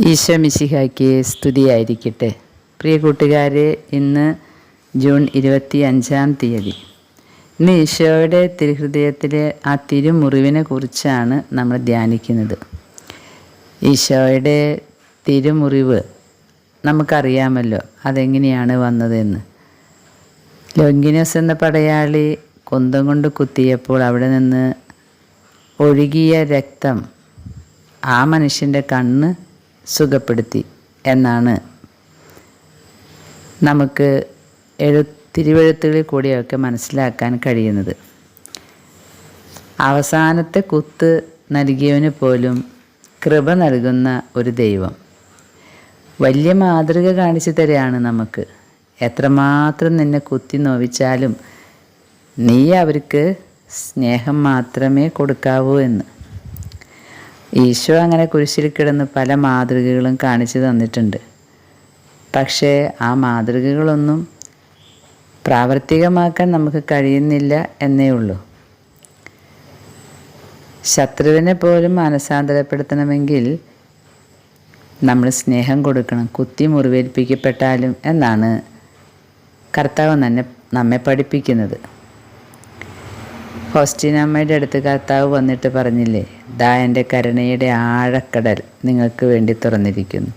ഈശോ മിശിഹായ്ക്ക് സ്തുതിയായിരിക്കട്ടെ. പ്രിയ കൂട്ടുകാരെ ഇന്ന് ജൂൺ ഇരുപത്തി അഞ്ചാം തീയതി. ഇന്ന് ഈശോയുടെ തിരുഹൃദയത്തിലെ ആ തിരുമുറിവിനെ കുറിച്ചാണ് നമ്മൾ ധ്യാനിക്കുന്നത്. ഈശോയുടെ തിരുമുറിവ് നമുക്കറിയാമല്ലോ അതെങ്ങനെയാണ് വന്നതെന്ന്. ലോങ്കിനസ് എന്ന പടയാളി കുന്തം കൊണ്ട് കുത്തിയപ്പോൾ അവിടെ നിന്ന് ഒഴുകിയ രക്തം ആ മനുഷ്യന്റെ കണ്ണ് സുഖപ്പെടുത്തി എന്നാണ് നമുക്ക് എഴു തിരുവഴുത്തുകളിൽ കൂടിയൊക്കെ മനസ്സിലാക്കാൻ കഴിയുന്നത്. അവസാനത്തെ കുത്ത് നൽകിയവന് പോലും കൃപ നൽകുന്ന ഒരു ദൈവം. വലിയ മാതൃക കാണിച്ചു തരികയാണ് നമുക്ക്. എത്രമാത്രം നിന്നെ കുത്തി നോവിച്ചാലും നീ അവർക്ക് സ്നേഹം മാത്രമേ കൊടുക്കാവൂ എന്ന്. ഈശോ അങ്ങനെ കുരിശിൽ കിടന്ന് പല മാതൃകകളും കാണിച്ചു തന്നിട്ടുണ്ട്. പക്ഷേ ആ മാതൃകകളൊന്നും പ്രാവർത്തികമാക്കാൻ നമുക്ക് കഴിയുന്നില്ല എന്നേ ഉള്ളൂ. ശത്രുവിനെ പോലും മനസാന്തരപ്പെടുത്തണമെങ്കിൽ നമ്മൾ സ്നേഹം കൊടുക്കണം കുത്തി മുറിവേൽപ്പിക്കപ്പെട്ടാലും എന്നാണ് കർത്താവ് തന്നെ നമ്മെ പഠിപ്പിക്കുന്നത്. ഹോസ്റ്റിനമ്മയുടെ അടുത്ത് കർത്താവ് വന്നിട്ട് പറഞ്ഞില്ലേ ദാ എന്റെ കരുണയുടെ ആഴക്കടൽ നിങ്ങൾക്ക് വേണ്ടി തുറന്നിരിക്കുന്നു.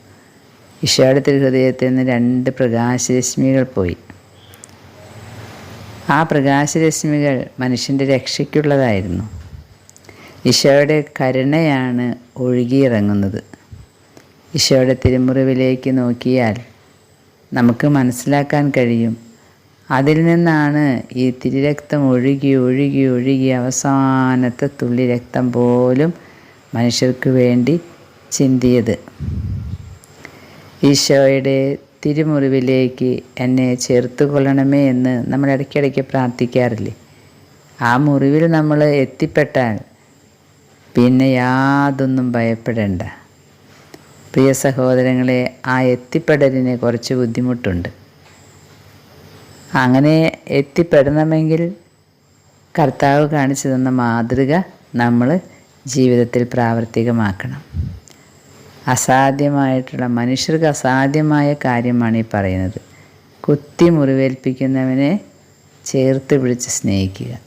ഈശോയുടെ തിരുഹൃദയത്തിൽ നിന്ന് രണ്ട് പ്രകാശരശ്മികൾ പോയി. ആ പ്രകാശരശ്മികൾ മനുഷ്യന്റെ രക്ഷയ്ക്കുള്ളതായിരുന്നു. ഈശോയുടെ കരുണയാണ് ഒഴുകിയിറങ്ങുന്നത്. ഈശോയുടെ തിരുമുറിവിലേക്ക് നോക്കിയാൽ നമുക്ക് മനസ്സിലാക്കാൻ കഴിയും അതിൽ നിന്നാണ് ഈ തിരുരക്തം ഒഴുകി ഒഴുകി ഒഴുകി അവസാനത്തെ തുള്ളി രക്തം പോലും മനുഷ്യർക്ക് വേണ്ടി ചിന്തിയത്. ഈശോയുടെ തിരുമുറിവിലേക്ക് എന്നെ ചേർത്ത് കൊള്ളണമേ എന്ന് നമ്മൾ ഇടയ്ക്കിടയ്ക്ക് പ്രാർത്ഥിക്കാറില്ലേ? ആ മുറിവിൽ നമ്മൾ എത്തിപ്പെട്ടാൽ പിന്നെ യാതൊന്നും ഭയപ്പെടേണ്ട. പ്രിയ സഹോദരങ്ങളെ ആ എത്തിപ്പെടലിന് കുറച്ച് ബുദ്ധിമുട്ടുണ്ട്. അങ്ങനെ എത്തിപ്പെടണമെങ്കിൽ കർത്താവ് കാണിച്ചു തന്ന മാതൃക നമ്മൾ ജീവിതത്തിൽ പ്രാവർത്തികമാക്കണം. അസാധ്യമായിട്ടുള്ള മനുഷ്യർക്ക് അസാധ്യമായ കാര്യമാണ് ഈ പറയുന്നത്. കുത്തി മുറിവേൽപ്പിക്കുന്നവനെ ചേർത്ത് പിടിച്ച് സ്നേഹിക്കുക.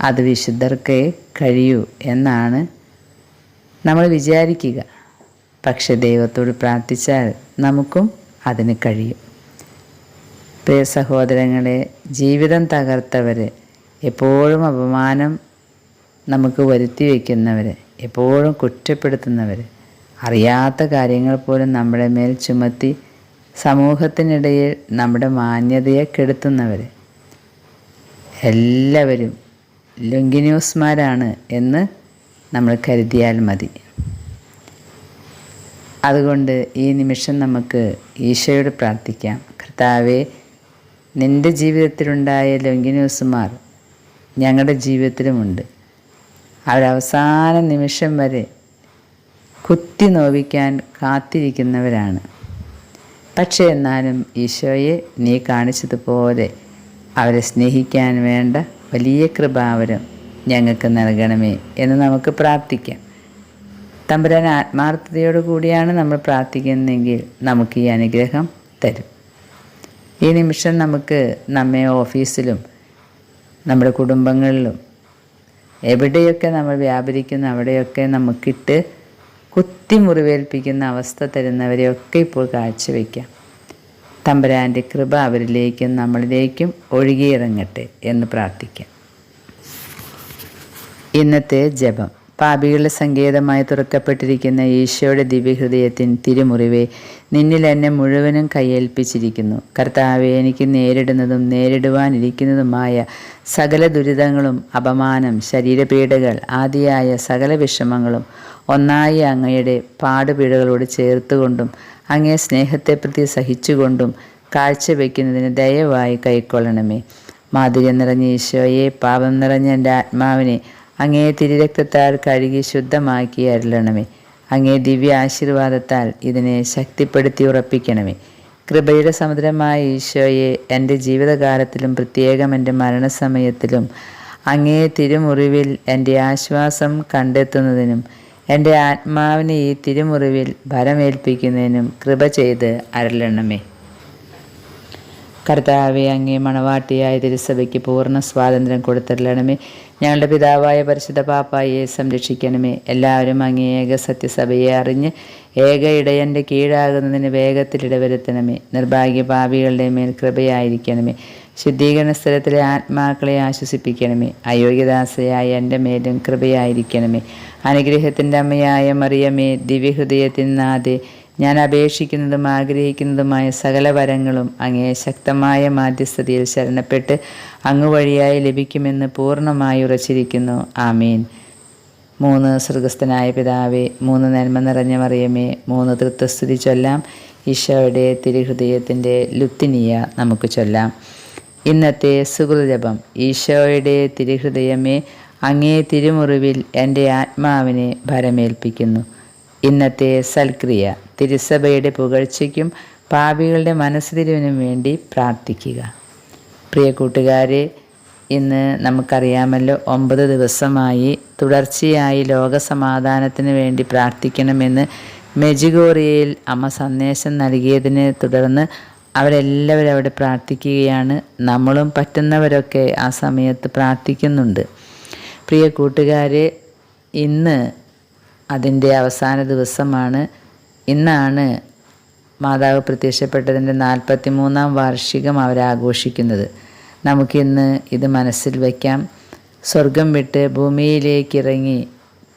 അത് വിശുദ്ധർക്കേ കഴിയൂ എന്നാണ് നമ്മൾ വിചാരിക്കുക. പക്ഷെ ദൈവത്തോട് പ്രാർത്ഥിച്ചാൽ നമുക്കും അതിന് കഴിയും. പ്രിയ സഹോദരങ്ങളെ ജീവിതം തകർത്തവർ എപ്പോഴും അപമാനം നമുക്ക് വരുത്തി വയ്ക്കുന്നവർ എപ്പോഴും കുറ്റപ്പെടുത്തുന്നവർ അറിയാത്ത കാര്യങ്ങൾ പോലും നമ്മുടെ മേൽ ചുമത്തി സമൂഹത്തിനിടയിൽ നമ്മുടെ മാന്യതയെ കെടുത്തുന്നവർ എല്ലാവരും ലുങ്കിന്യൂസ്മാരാണ് എന്ന് നമ്മൾ കരുതിയാൽ മതി. അതുകൊണ്ട് ഈ നിമിഷം നമുക്ക് ഈശോയോട് പ്രാർത്ഥിക്കാം. കർത്താവെ നിന്റെ ജീവിതത്തിലുണ്ടായ ലൊങ്കിന്യൂസുമാർ ഞങ്ങളുടെ ജീവിതത്തിലുമുണ്ട്. അവരവസാന നിമിഷം വരെ കുത്തി നോവിക്കാൻ കാത്തിരിക്കുന്നവരാണ്. പക്ഷേ എന്നാലും ഈശോയെ നീ കാണിച്ചതുപോലെ അവരെ സ്നേഹിക്കാൻ വേണ്ട വലിയ കൃപാവരം ഞങ്ങൾക്ക് നൽകണമേ എന്ന് നമുക്ക് പ്രാർത്ഥിക്കാം. തമ്പുരാൻ ആത്മാർത്ഥതയോടു കൂടിയാണ് നമ്മൾ പ്രാർത്ഥിക്കുന്നതെങ്കിൽ നമുക്ക് ഈ അനുഗ്രഹം തരും. ഈ നിമിഷം നമുക്ക് നമ്മെ ഓഫീസിലും നമ്മുടെ കുടുംബങ്ങളിലും എവിടെയൊക്കെ നമ്മൾ വ്യാപരിക്കുന്ന അവിടെയൊക്കെ നമുക്കിട്ട് കുത്തി മുറിവേൽപ്പിക്കുന്ന അവസ്ഥ തരുന്നവരെയൊക്കെ ഇപ്പോൾ കാഴ്ചവെക്കാം തമ്പുരാന്റെ കൃപ അവരിലേക്കും നമ്മളിലേക്കും ഒഴുകിയിറങ്ങട്ടെ എന്ന് പ്രാർത്ഥിക്കാം. ഇന്നത്തെ ജപം. പാപികളുടെ സങ്കേതമായി തുറക്കപ്പെട്ടിരിക്കുന്ന ഈശോയുടെ ദിവ്യഹൃദയത്തിൻ തിരുമുറിവെ നിന്നിൽ എന്നെ മുഴുവനും കയ്യേൽപ്പിച്ചിരിക്കുന്നു കർത്താവെ എനിക്ക് നേരിടുന്നതും നേരിടുവാനിരിക്കുന്നതുമായ സകല ദുരിതങ്ങളും അപമാനം ശരീരപീഡകൾ ആദിയായ സകല വിഷമങ്ങളും ഒന്നായി അങ്ങയുടെ പാടുപീടുകളോട് ചേർത്തുകൊണ്ടും അങ്ങേ പ്രതി സഹിച്ചുകൊണ്ടും കാഴ്ചവെക്കുന്നതിന് ദയവായി കൈക്കൊള്ളണമേ. മാധുര്യം നിറഞ്ഞ ഈശോയെ പാപം നിറഞ്ഞ എന്റെ ആത്മാവിനെ അങ്ങേ തിരുരക്തത്താൽ കഴുകി ശുദ്ധമാക്കി അരുളണമേ. അങ്ങേ ദിവ്യ ആശീർവാദത്താൽ ഇതിനെ ശക്തിപ്പെടുത്തി ഉറപ്പിക്കണമേ. കൃപയുടെ സമുദ്രമായ ഈശോയെ എന്റെ ജീവിതകാലത്തിലും പ്രത്യേകം എന്റെ മരണസമയത്തിലും അങ്ങേ തിരുമുറിവിൽ എന്റെ ആശ്വാസം കണ്ടെത്തുന്നതിനും എന്റെ ആത്മാവിനെ ഈ തിരുമുറിവിൽ ഭരമേൽപ്പിക്കുന്നതിനും കൃപ ചെയ്ത് അരളണമേ. കർത്താവെ അങ്ങേ മണവാട്ടിയായ തിരുസഭയ്ക്ക് പൂർണ സ്വാതന്ത്ര്യം കൊടുത്തിരണമേ ഞങ്ങളുടെ പിതാവായ പരിശുദ്ധ പാപ്പായെ സംരക്ഷിക്കണമേ. എല്ലാവരും അങ്ങേ ഏക സത്യസഭയെ അറിഞ്ഞ് ഏക ഇടയന്റെ കീഴാകുന്നതിന് വേഗത്തിൽ ഇടവരുത്തണമേ. നിർഭാഗ്യ പാപികളുടെ മേൽ കൃപയായിരിക്കണമേ. ശുദ്ധീകരണ സ്ഥലത്തിലെ ആത്മാക്കളെ ആശ്വസിപ്പിക്കണമേ. അയോഗ്യദാസയായ എന്റെ മേലും കൃപയായിരിക്കണമേ. അനുഗ്രഹത്തിന്റെ അമ്മയായ മറിയമേ ദിവ്യഹൃദയത്തിൽ നാഥേ ഞാൻ അപേക്ഷിക്കുന്നതും ആഗ്രഹിക്കുന്നതുമായ സകല വരങ്ങളും അങ്ങേ ശക്തമായ മാധ്യസ്ഥതയിൽ ശരണപ്പെട്ട് അങ്ങ് വഴിയായി ലഭിക്കുമെന്ന് പൂർണമായി ഉറച്ചിരിക്കുന്നു. ആമീൻ. മൂന്ന് സ്വർഗസ്ഥനായ പിതാവേ മൂന്ന് നന്മ നിറഞ്ഞ മറിയമേ മൂന്ന് തൃത്വസ്തുതി ചൊല്ലാം. ഈശോയുടെ തിരുഹൃദയത്തിന്റെ ലുത്തിനിയ നമുക്ക് ചൊല്ലാം. ഇന്നത്തെ സുഹൃജപം ഈശോയുടെ തിരുഹൃദയമേ അങ്ങേ തിരുമുറിവിൽ എന്റെ ആത്മാവിനെ ഭരമേൽപ്പിക്കുന്നു. ഇന്നത്തെ സൽക്രിയ. തിരുസഭയുടെ പുകഴ്ചയ്ക്കും പാപികളുടെ മനസ്സുതിരിവിനും വേണ്ടി പ്രാർത്ഥിക്കുക. പ്രിയ കൂട്ടുകാരെ ഇന്ന് നമുക്കറിയാമല്ലോ ഒമ്പത് ദിവസമായി തുടർച്ചയായി ലോകസമാധാനത്തിന് വേണ്ടി പ്രാർത്ഥിക്കണമെന്ന് മെജിഗോറിയയിൽ അമ്മ സന്ദേശം നൽകിയതിനെ തുടർന്ന് അവരെല്ലാവരും അവിടെ പ്രാർത്ഥിക്കുകയാണ്. നമ്മളും പറ്റുന്നവരൊക്കെ ആ സമയത്ത് പ്രാർത്ഥിക്കുന്നുണ്ട്. പ്രിയ കൂട്ടുകാരെ ഇന്ന് അതിന്റെ അവസാന ദിവസമാണ്. ഇന്നാണ് മാതാവ് പ്രത്യക്ഷപ്പെട്ടതിന്റെ നാൽപ്പത്തി മൂന്നാം വാർഷികം അവരാഘോഷിക്കുന്നത് നമുക്കിന്ന് ഇത് മനസ്സിൽ വയ്ക്കാം. സ്വർഗം വിട്ട് ഭൂമിയിലേക്ക് ഇറങ്ങി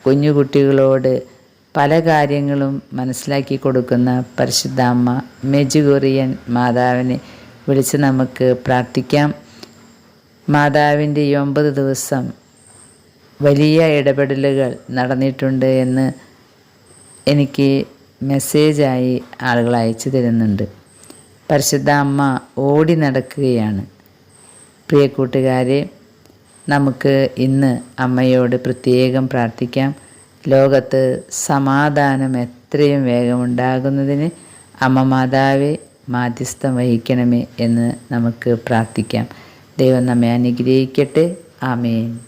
കുഞ്ഞുകുട്ടികളോട് പല കാര്യങ്ങളും മനസ്സിലാക്കി കൊടുക്കുന്ന പരിശുദ്ധ അമ്മ മെജുഗോറിയൻ മാതാവിനെ വിളിച്ച് നമുക്ക് പ്രാർത്ഥിക്കാം. മാതാവിന്റെ ഈ ഒമ്പത് ദിവസം വലിയ ഇടപെടലുകൾ നടന്നിട്ടുണ്ട് എന്ന് എനിക്ക് മെസ്സേജായി ആളുകൾ അയച്ചു തരുന്നുണ്ട്. പരിശുദ്ധ അമ്മ ഓടി നടക്കുകയാണ്. പ്രിയ കൂട്ടുകാരെ നമുക്ക് ഇന്ന് അമ്മയോട് പ്രത്യേകം പ്രാർത്ഥിക്കാം. ലോകത്ത് സമാധാനം എത്രയും വേഗമുണ്ടാകുന്നതിന് അമ്മ മാതാവെ മാധ്യസ്ഥം വഹിക്കണമേ എന്ന് നമുക്ക് പ്രാർത്ഥിക്കാം. ദൈവം നമ്മെ അനുഗ്രഹിക്കട്ടെ. ആമേൻ.